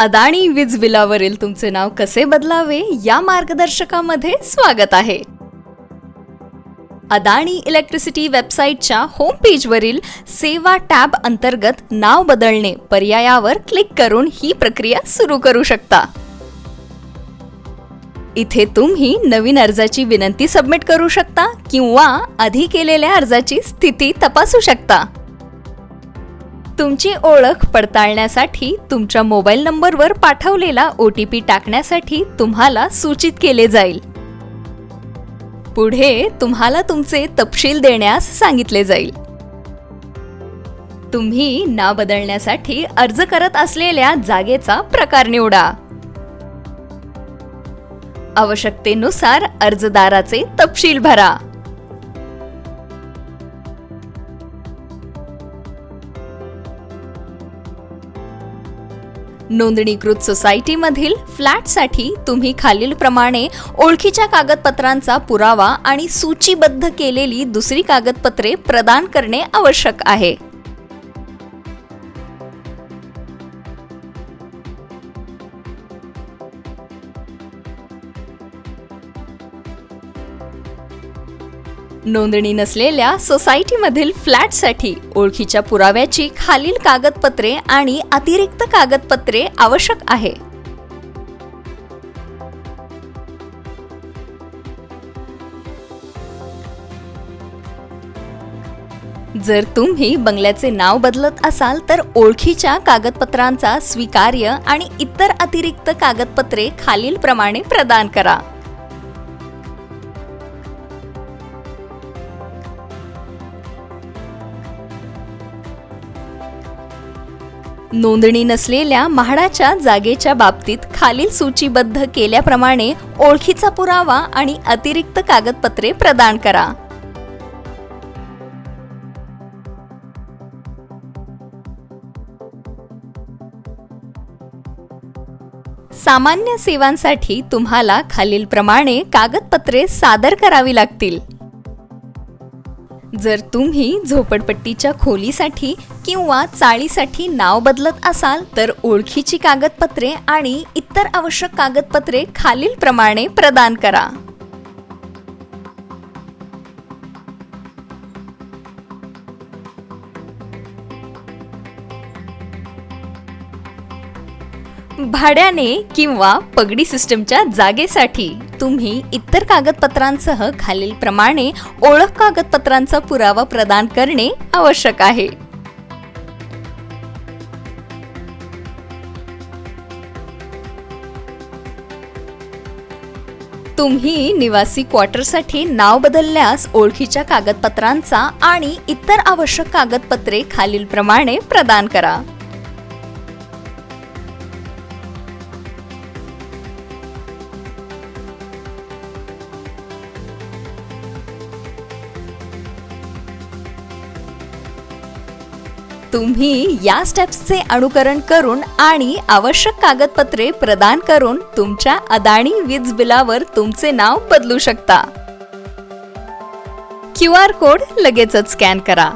अदाणी वीज बिलावरील तुमचे नाव कसे बदलावे या मार्गदर्शकामध्ये स्वागत आहे. अदाणी इलेक्ट्रिसिटी वेबसाईटच्या होम पेजवरील सेवा टॅब अंतर्गत नाव बदलणे पर्यायावर क्लिक करून ही प्रक्रिया सुरू करू शकता. इथे तुम्ही नवीन अर्जाची विनंती सबमिट करू शकता किंवा आधी केलेल्या अर्जाची स्थिती तपासू शकता. तुमची ओळख पडताळण्यासाठी तुमच्या मोबाईल नंबरवर पाठवलेला ओ टी पी टाकण्यासाठी तुम्हाला सूचित केले जाईल. पुढे तुम्हाला तुमचे तपशील देण्यास सांगितले जाईल. तुम्ही नाव बदलण्यासाठी अर्ज करत असलेल्या जागेचा प्रकार निवडा. आवश्यकतेनुसार अर्जदाराचे तपशील भरा. नोंदणीकृत सोसायटीमधील फ्लॅटसाठी तुम्ही खालीलप्रमाणे ओळखीच्या कागदपत्रांचा पुरावा आणि सूचीबद्ध केलेली दुसरी कागदपत्रे प्रदान करणे आवश्यक आहे. नोंदणी नसलेल्या सोसायटीमधील फ्लॅटसाठी ओळखीच्या पुराव्याची खालील कागदपत्रे आणि अतिरिक्त कागदपत्रे आवश्यक आहे. जर तुम्ही बंगल्याचे नाव बदलत असाल तर ओळखीच्या कागदपत्रांचा स्वीकार्य आणि इतर अतिरिक्त कागदपत्रे खालीलप्रमाणे प्रदान करा. नोंदणी नसलेल्या म्हाडाच्या जागेच्या बाबतीत खालील सूचीबद्ध केल्याप्रमाणे ओळखीचा पुरावा आणि अतिरिक्त कागदपत्रे प्रदान करा. सामान्य सेवांसाठी तुम्हाला खालीलप्रमाणे कागदपत्रे सादर करावी लागतील. जर तुम्ही झोपडपट्टीच्या खोलीसाठी किंवा चाळीसाठी नाव बदलत असाल तर ओळखीची कागदपत्रे आणि इतर आवश्यक कागदपत्रे खालीलप्रमाणे प्रदान करा. भाड्याने किंवा पगडी सिस्टमच्या जागेसाठी तुम्ही इतर कागदपत्रांसह खालीलप्रमाणे ओळख कागदपत्रांचा पुरावा प्रदान करणे आवश्यक आहे. तुम्ही निवासी क्वार्टरसाठी नाव बदलल्यास ओळखीच्या कागदपत्रांचा आणि इतर आवश्यक कागदपत्रे खालीलप्रमाणे प्रदान करा. तुम्ही या स्टेप्सचे अनुकरण करून आणि आवश्यक कागदपत्रे प्रदान करून तुमच्या अदाणी वीज बिलावर तुमचे नाव बदलू शकता. क्यू आर कोड लगेचच स्कॅन करा.